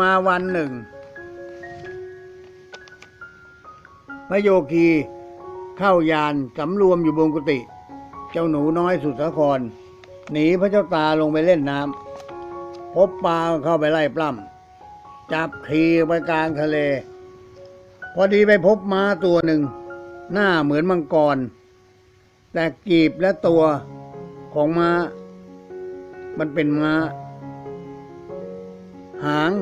มาวันหนึ่งพระโยคีเข้ายานสำรวมอยู่บนกุฏิเจ้าหนูน้อยสุดสาคร หนีพระเจ้าตาลงไปเล่นน้ำพบปลาเข้าไปไล่ปล้ำจับขี่ไปกลางทะเล พอดีไปพบม้าตัวหนึ่ง หน้าเหมือนมังกร แต่กีบและตัวของม้า มันเป็นม้า หาง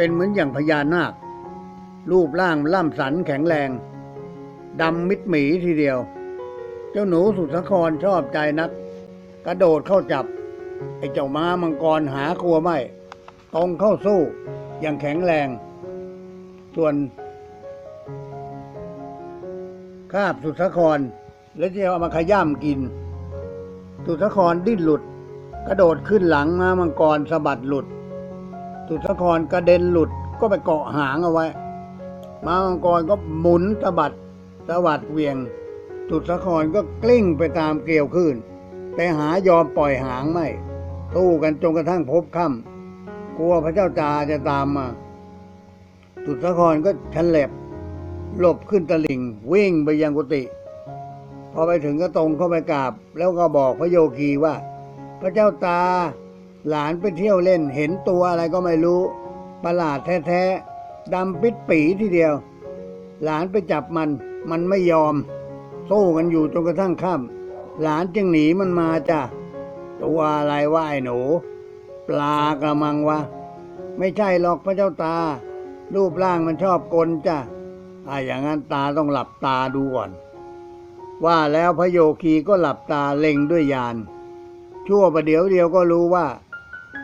เป็นเหมือนอย่างพญานาค รูปร่างล่ำสันแข็งแรงดำมิดหมีทีเดียว เจ้าหนูสุสครชอบใจนัก กระโดดเข้าจับ ไอ้เจ้าม้ามังกรหาครัวไม่ตรงเข้าสู้อย่างแข็งแรง ส่วนคาบสุสคร แล้วจะเอามาขย่ำกิน สุสครดิ้นหลุด กระโดดขึ้นหลังม้ามังกรสะบัดหลุด สุดสครกระเด็นหลุดก็ไปเกาะหางเอาไว้ ม้ามังกรก็หมุนสะบัดสวัดเวียง สุดสครก็กลิ้งไปตามเกลียวขึ้น แต่หายอมปล่อยหางไม่สู้กันจนกระทั่งพบค่ำกลัวพระเจ้าจาจะตามมา สุดสครก็ฉลบหลบขึ้นตะลิ่งวิ่งไปยังกุฏิพอไปถึงก็ตรงเข้าไปกราบ แล้วก็บอกพระโยคีว่า พระเจ้าตา หลานไปเที่ยวเล่นเห็นตัวอะไรก็ไม่รู้ ประหลาดแท้ๆดำปิดปีทีเดียว หลานไปจับมัน มันไม่ยอม สู้กันอยู่จนกระทั่งค่ำหลานจึงหนีมันมาจ้ะตัวอะไรวะไอ้หนู ปลากระมังวะ ไม่ใช่หรอกพระเจ้าตา รูปร่างมันชอบกลจ้ะถ้าอย่างนั้นตาต้องหลับตาดูก่อน ว่าแล้วพระโยคีก็หลับตาเล็งด้วยยานชั่วประเดี๋ยวเดียวก็รู้ว่า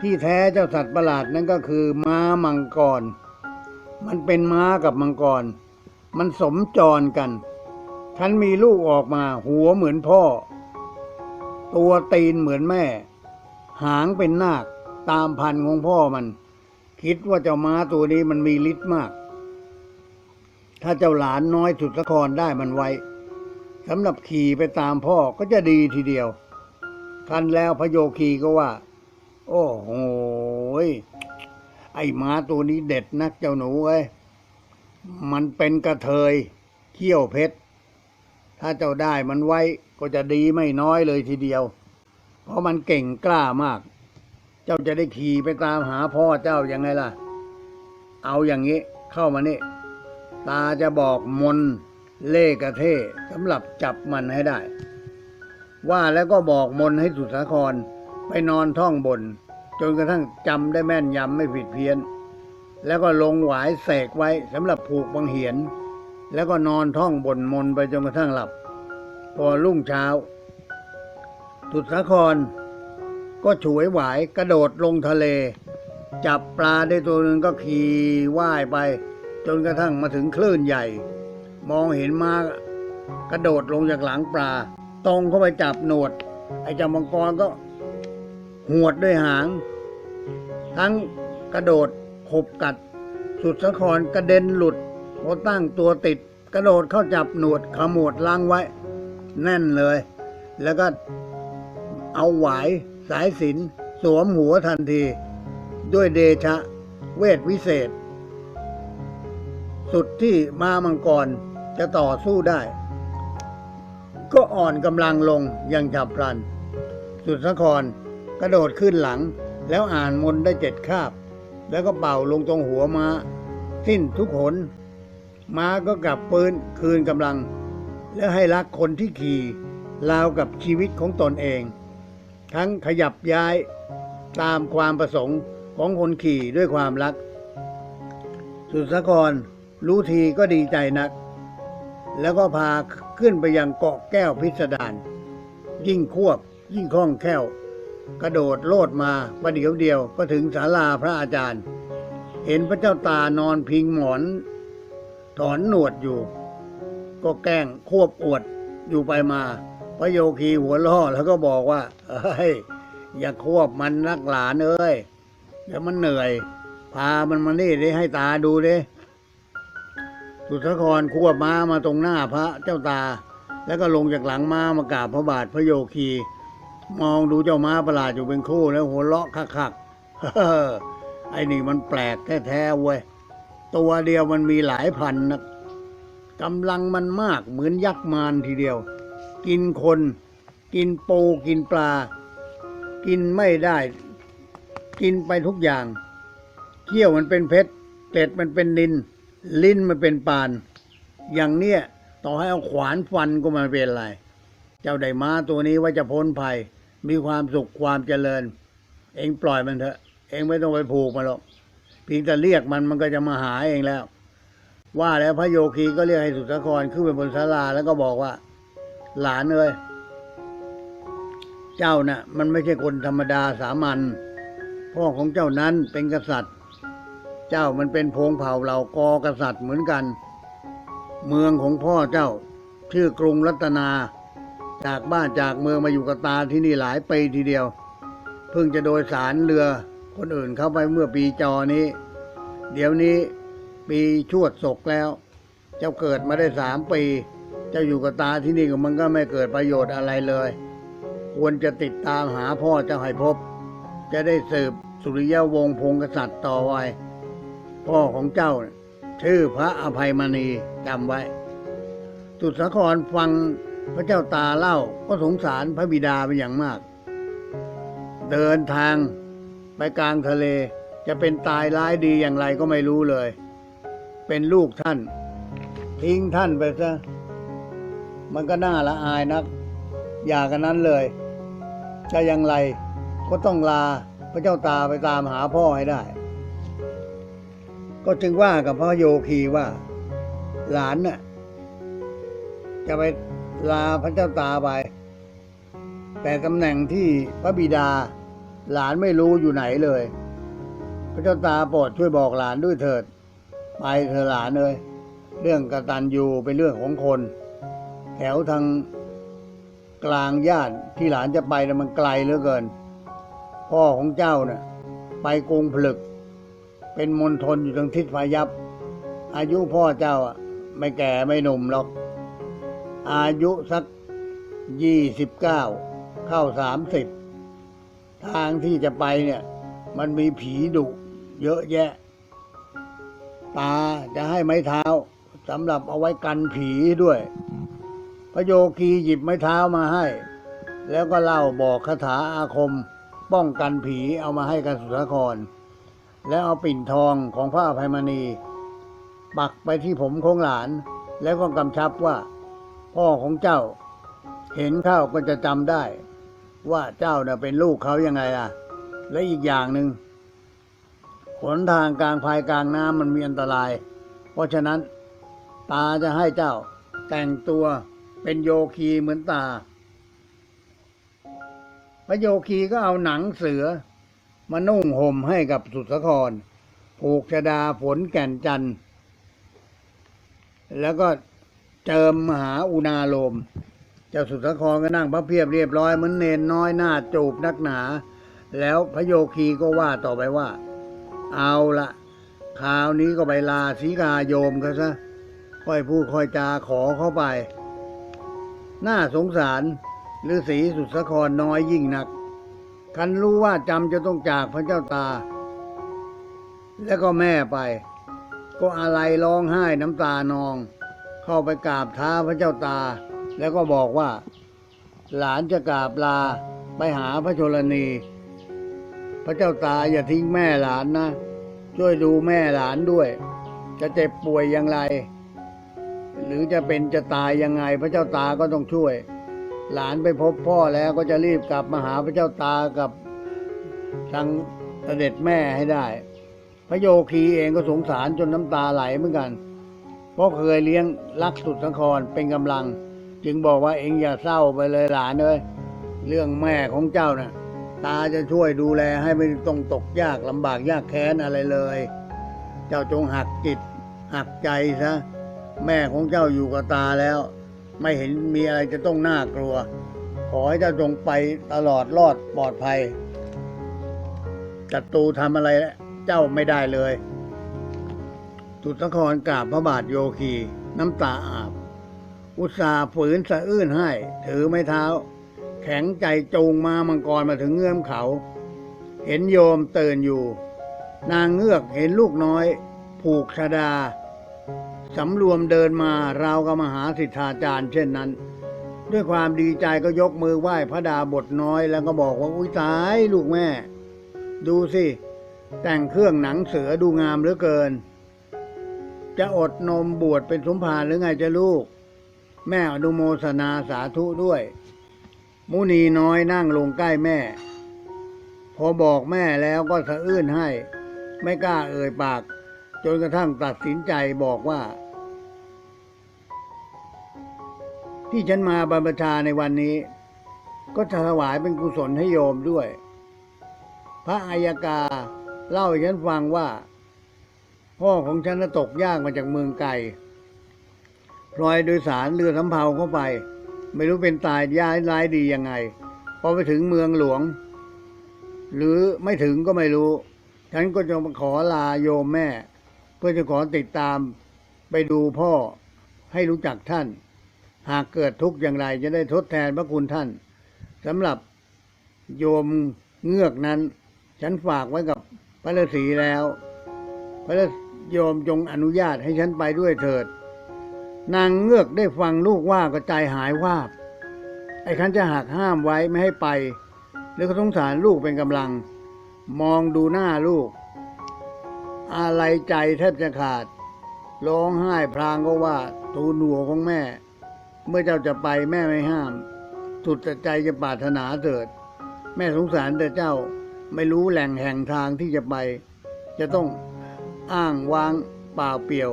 ที่แท้เจ้าสัตว์ประหลาดนั้นก็คือม้ามังกร มันเป็นม้ากับมังกร มันสมจรกัน ฉันมีลูกออกมา หัวเหมือนพ่อ ตัวตีนเหมือนแม่ หางเป็นนาค ตามพันของพ่อมัน คิดว่าเจ้าม้าตัวนี้มันมีฤทธิ์มาก ถ้าเจ้าหลานน้อยสุดสะครได้มันไว้สำหรับขี่ไปตามพ่อก็จะดีทีเดียวคันแล้วพโยคีก็ว่า โอ้โหไอ้ม้าตัวนี้เด็ดนักเจ้าหนูเอ้ยมันเป็นกระเทยเขี้ยวเพชร ถ้าเจ้าได้มันไว้ก็จะดีไม่น้อยเลยทีเดียว เพราะมันเก่งกล้ามาก เจ้าจะได้ขี่ไปตามหาพ่อเจ้ายังไงล่ะ เอาอย่างนี้เข้ามานี่ ตาจะบอกมนเล่กระเทสำหรับจับมันให้ได้ ว่าแล้วก็บอกมนให้สุดสาคร ไปนอนท่องบน จนกระทั่งจำได้แม่นยำไม่ผิดเพี้ยน แล้วก็ลงหวายเสกไว้สำหรับผูกบังเหียน แล้วก็นอนท่องบนมนไปจนกระทั่งหลับ พอรุ่งเช้าสุดสาคร ก็ฉวยหวายกระโดดลงทะเล จับปลาได้ตัวหนึ่งก็ขี่ว่ายไป จนกระทั่งมาถึงคลื่นใหญ่ มองเห็นมากระโดดลงจากหลังปลาตรงเข้าไปจับหนวด ไอ้เจ้ามังกรก็ หวดด้วยหาง ทั้งกระโดดขบกัด สุดสะครกระเด็นหลุดพอตั้งตัวติด กระโดดเข้าจับหนวดขมวดล้างไว้ แน่นเลย แล้วก็เอาหวายสายสินสวมหัวทันที ด้วยเดชะ เวทวิเศษ สุดที่มามังกรจะต่อสู้ได้ ก็อ่อนกำลังลงอย่างฉับพลัน สุดสะคร กระโดดขึ้นหลัง แล้วอ่านมนได้เจ็ดคาบ แล้วก็เป่าลงตรงหัวม้า สิ้นทุกหน ม้าก็กลับปืนคืนกำลัง แล้วให้รักคนที่ขี่ราวกับชีวิตของตนเอง ทั้งขยับย้ายตามความประสงค์ของคนขี่ด้วยความรัก สุสะครรู้ทีก็ดีใจนัก แล้วก็พาขึ้นไปยังเกาะแก้วพิสดารยิ่งควบยิ่งคล่องแคล่ว กระโดดโลดมาประเดี๋ยวเดียวก็ถึงศาลาพระอาจารย์ เห็นพระเจ้าตานอนพิงหมอน ถอนหนวดอยู่ ก็แกล้งควบอวดอยู่ไปมา พระโยคีหัวล่อแล้วก็บอกว่าเอ้ยอย่าควบมันนักหลานเอ้ยเดี๋ยวมันเหนื่อย พามันมานี่ได้ให้ตาดูดิสุทธครควบม้ามาตรงหน้าพระเจ้าตา แล้วก็ลงจากหลังม้ามากราบพระบาทพระโยคี มองดูเจ้าม้าประหลาดอยู่เป็นคู่แล้วหัวเราะคักๆไอ้นี่มันแปลกแท้ๆเว้ย ตัวเดียวมันมีหลายพันนะกำลังมันมากเหมือนยักษ์มารทีเดียว กินคน กินปูกินปลา กินไม่ได้ กินไปทุกอย่างเขี้ยวมันเป็นเพชรเกล็ดมันเป็นดิน ลิ้นมันเป็นปาน อย่างเนี้ยต่อให้เอาขวานฟันก็ไมาเป็นไร เจ้าได้ม้าตัวนี้ว่าจะพ้นภัย มีความสุขความเจริญ เองปล่อยมันเถอะ เองไม่ต้องไปผูกมันหรอกเพียงแต่เรียกมันมันก็จะมาหาเองแล้ว ว่าแล้วพระโยคีก็เรียกให้สุทธครขึ้นไปบนศาลาแล้วก็บอกว่า หลานเอ้ยเจ้าน่ะ มันไม่ใช่คนธรรมดาสามัญพ่อของเจ้านั้นเป็นกษัตริย์ เจ้ามันเป็นพงเผ่าเหล่ากอกษัตริย์เหมือนกัน เมืองของพ่อเจ้าชื่อกรุงรัตนา จากบ้านจากเมืองมาอยู่กับตาที่นี่หลายปีทีเดียว เพิ่งจะโดยสารเรือคนอื่นเข้าไปเมื่อปีจอนี้ เดี๋ยวนี้ปีชวดศกแล้ว เจ้าเกิดมาได้สามปี เจ้าอยู่กับตาที่นี่มันก็ไม่เกิดประโยชน์อะไรเลย ควรจะติดตามหาพ่อเจ้าให้พบ จะได้สืบสุริยวงศ์พงศ์กษัตริย์ต่อไว้พ่อของเจ้าชื่อพระอภัยมณีจำไว้สุดสาครฟัง พระเจ้าตาเล่าก็สงสารพระบิดาเป็นอย่างมาก เดินทางไปกลางทะเล จะเป็นตายร้ายดีอย่างไรก็ไม่รู้เลย เป็นลูกท่าน ทิ้งท่านไปซะมันก็น่าละอายนัก อย่ากันนั้นเลย จะอย่างไรก็ต้องลาพระเจ้าตาไปตามหาพ่อให้ได้ ก็จึงว่ากับพระโยคีว่า หลานน่ะจะไป ลาพระเจ้าตาไป แต่ตำแหน่งที่พระบิดาหลานไม่รู้อยู่ไหนเลย พระเจ้าตาโปรดช่วยบอกหลานด้วยเถิด ไปเถอะหลานเลยเรื่องกระตัญญูเป็นเรื่องของคน แถวทางกลางย่านที่หลานจะไปนะ่มันไกลเหลือเกิน พ่อของเจ้าน่ะไปกรุงผลึก เป็นมณฑลอยู่ทางทิศพายัพอายุพ่อเจ้าอะ ไม่แก่ไม่หนุ่มหรอก อายุสักยี่สิบเก้าเข้าสามสิบทางที่จะไปเนี่ย มันมีผีดุเยอะแยะ ตาจะให้ไม้เท้าสำหรับเอาไว้กันผีด้วย พระโยคีหยิบไม้เท้ามาให้ แล้วก็เล่าบอกคาถาอาคม ป้องกันผีเอามาให้กันสุทคร แล้วเอาปิ่นทองของพระอภัยมณี ปักไปที่ผมของหลาน แล้วก็กำชับว่า พ่อของเจ้า เห็นเข้าก็จะจำได้ ว่าเจ้าเน่ะเป็นลูกเขายังไงล่ะ และอีกอย่างหนึ่งหนทางกลางภายกลางน้ำมันมีอันตราย เพราะฉะนั้น ตาจะให้เจ้าแต่งตัวเป็นโยคีเหมือนตาพระโยคีก็เอาหนังเสือ มานุ่งห่มให้กับสุทธคร ผูกชดาผลแก่นจันทร์แล้วก็ เจิมมหาอุณาโลม เจ้าสุทธครก็นั่งพระเพียบเรียบร้อยเหมือนเนนน้อยหน้าจูบนักหนา แล้วพระโยคีก็ว่าต่อไปว่า เอาละคราวนี้ก็ไปลาสีกาโยมเขาซะค่อยพูดค่อยจาขอเข้าไป น่าสงสารฤาษีสุดสครน้อยยิ่งนัก คันรู้ว่าจำจะต้องจากพระเจ้าตา แล้วก็แม่ไป ก็อะไรร้องไห้น้ำตานอง เข้าไปกราบท้าพระเจ้าตา แล้วก็บอกว่า หลานจะกราบลาไปหาพระชลนี พระเจ้าตาอย่าทิ้งแม่หลานนะ ช่วยดูแม่หลานด้วย จะเจ็บป่วยอย่างไร หรือจะเป็นจะตายยังไงพระเจ้าตาก็ต้องช่วย หลานไปพบพ่อแล้วก็จะรีบกลับมาหาพระเจ้าตากับทางเสด็จแม่ให้ได้ พระโยคีเองก็สงสารจนน้ำตาไหลเหมือนกัน เพราะเคยเลี้ยงรักสุดสังครเป็นกำลัง จึงบอกว่าเองอย่าเศร้าไปเลยหลานเอ้ยเรื่องแม่ของเจ้าน่ะตาจะช่วยดูแลให้ไม่ต้องตกยากลำบากยากแค้นอะไรเลย เจ้าจงหักจิตหักใจซะแม่ของเจ้าอยู่กับตาแล้ว ไม่เห็นมีอะไรจะต้องน่ากลัว ขอให้เจ้าจงไปตลอดรอดปลอดภัยศัตรูทำอะไรเจ้าไม่ได้เลย ตุตครกราบพระบาทโยคี น้ำตาอาบ อุตส่าห์ฝืนสะอื้นให้ ถือไม้เท้า แข็งใจจูงมามังกรมาถึงเงื่อมเขา เห็นโยมเตื่นอยู่ นางเงือกเห็นลูกน้อย ผูกชดาสำรวมเดินมาราวกับมหาสิทธาจารย์เช่นนั้น ด้วยความดีใจก็ยกมือไหว้พระดาบทน้อย แล้วก็บอกว่าอุ้ยตายลูกแม่ ดูสิ แต่งเครื่องหนังเสือดูงามเหลือเกิน จะอดนมบวชเป็นสมภารหรือไงจะลูก แม่อนุโมทนาสาธุด้วย มุนีน้อยนั่งลงใกล้แม่ พอบอกแม่แล้วก็สะอื้นให้ ไม่กล้าเอ่ยปาก จนกระทั่งตัดสินใจบอกว่า ที่ฉันมาบรรพชาในวันนี้ ก็จะถวายเป็นกุศลให้โยมด้วย พระอายกาเล่าให้ฉันฟังว่า พ่อของฉันตกยากมาจากเมืองไกลพลอยโดยสารเรือสำเภาเข้าไป ไม่รู้เป็นตายย้ายร้ายดียังไง พอไปถึงเมืองหลวง หรือไม่ถึงก็ไม่รู้ ฉันก็จะมาขอลาโยมแม่ เพื่อจะขอติดตามไปดูพ่อให้รู้จักท่าน หากเกิดทุกข์อย่างไรจะได้ทดแทนพระคุณท่านสำหรับโยมเงือกนั้น ฉันฝากไว้กับพระฤาษีแล้ว พระ โยมจงอนุญาตให้ฉันไปด้วยเถิด นางเงือกได้ฟังลูกว่าก็ใจหายวาบ ไอ้คันจะหักห้ามไว้ไม่ให้ไป แล้วก็สงสารลูกเป็นกำลัง มองดูหน้าลูก อะไรใจแทบจะขาด ร้องไห้พลางก็ว่า ตูหนัวของแม่ เมื่อเจ้าจะไปแม่ไม่ห้าม สุดแต่ใจจะปรารถนาเถิด แม่สงสารแต่เจ้าไม่รู้แหล่งแห่งทางที่จะไป จะต้อง อ้างวางเปล่าเปลี่ยว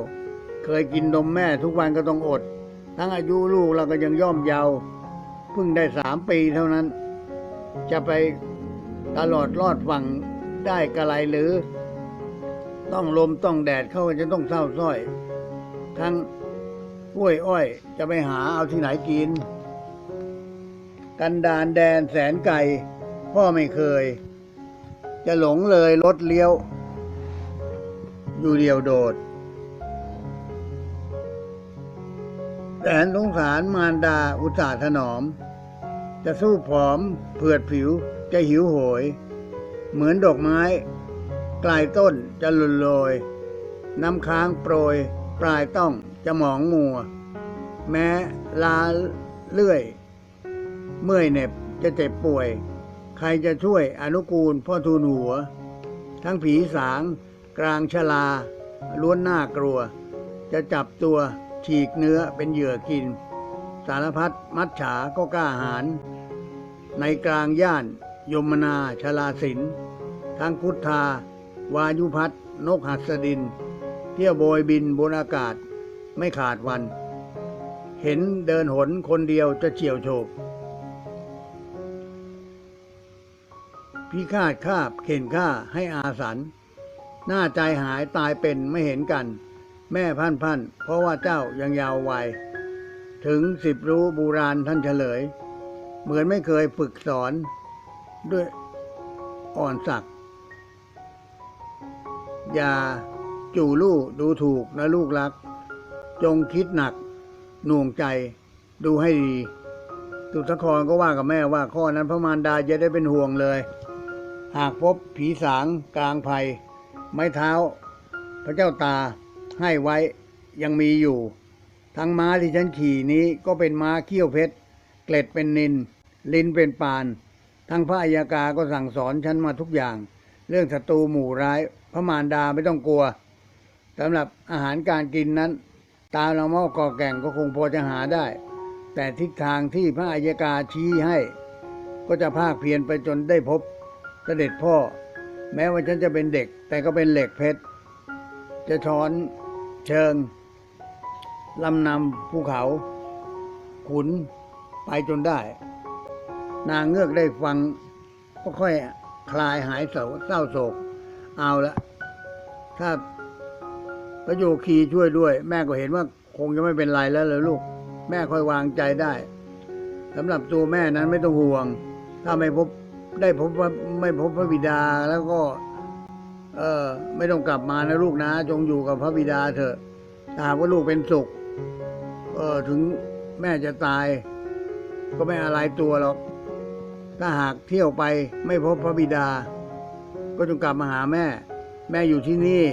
เคยกินนมแม่ทุกวันก็ต้องอด ทั้งอายุลูกเราก็ยังย่อมเยาว์เพิ่งได้สามปีเท่านั้น จะไปตลอดรอดฝั่งได้กระไรหรือ ต้องลมต้องแดดเข้าจะต้องเศร้าสร้อย ทั้งกล้วยอ้อยจะไปหาเอาที่ไหนกิน กันดานแดนแสนไกลพ่อไม่เคย จะหลงเลยรถเลี้ยว อยู่เดียวโดดแสนสงสารมารดาอุตส่าห์ถนอม จะสู้ผอมเผือดผิวจะหิวโหย เหมือนดอกไม้ กลายต้นจะหลุนโรย น้ำค้างโปรย ปลายต้องจะหมองมัว แม้ลาเลื่อย เมื่อยเหน็บจะเจ็บป่วย ใครจะช่วยอนุกูลพ่อทูลหัว ทั้งผีสาง กลางชลา ล้วนน่ากลัว จะจับตัวฉีกเนื้อเป็นเหยื่อกิน สารพัดมัดฉาก็กล้าหาญในกลางย่าน ยมนาชลาสินทั้งพุทธา วายุพัฒนกหัสดิน เที่ยวโบยบินบนอากาศไม่ขาดวัน เห็นเดินหนคนเดียวจะเฉียวโฉบพิฆาตคาบเข็นฆ่าให้อาสัน หน้าใจหายตายเป็นไม่เห็นกัน แม่พันพันเพราะว่าเจ้ายังยาววัย ถึงสิบรู้บูราณท่านเฉลย เหมือนไม่เคยฝึกสอนด้วยอ่อนสักอย่าจู่ลู่ดูถูกนะลูกรัก จงคิดหนัก หน่วงใจ ดูให้ดีตุสครก็ว่ากับแม่ว่าข้อนั้นพระมารดาจะได้เป็นห่วงเลย หากพบผีสางกลางภัย ไม้เท้า พระเจ้าตาให้ไว้ยังมีอยู่ ทั้งม้าที่ฉันขี่นี้ก็เป็นม้าเขี้ยวเพชร เกล็ดเป็นนิน ลิ้นเป็นปาน ทั้งพระอัยกาก็สั่งสอนฉันมาทุกอย่าง เรื่องศัตรูหมู่ร้าย พระมารดาไม่ต้องกลัวสำหรับอาหารการกินนั้น ตามเราเมากอแก่งก็คงพอจะหาได้ แต่ทิศทางที่พระอัยกาชี้ให้ ก็จะภาคเพียรไปจนได้พบเสด็จพ่อ แม้ว่าฉันจะเป็นเด็ก แต่ก็เป็นเหล็กเพชร จะช้อนเชิงลำนำภูเขา ขุนไปจนได้ นางเงือกได้ฟัง ก็ค่อยคลายหายเศร้าเศร้าโศก เอาละถ้าพระโยคีช่วยด้วย แม่ก็เห็นว่าคงจะไม่เป็นไรแล้วเลยลูก แม่ค่อยวางใจได้สำหรับตัวแม่นั้นไม่ต้องห่วง ถ้าไม่พบได้พบว่า ไม่พบพระบิดาแล้วก็ เออไม่ต้องกลับมานะลูกนะ จงอยู่กับพระบิดาเถอะถ้าหากว่าลูกเป็นสุข เออถึงแม่จะตาย ก็ไม่อะไรตัวหรอก ถ้าหากเที่ยวไปไม่พบพระบิดา ก็จงกลับมาหาแม่ แม่อยู่ที่นี่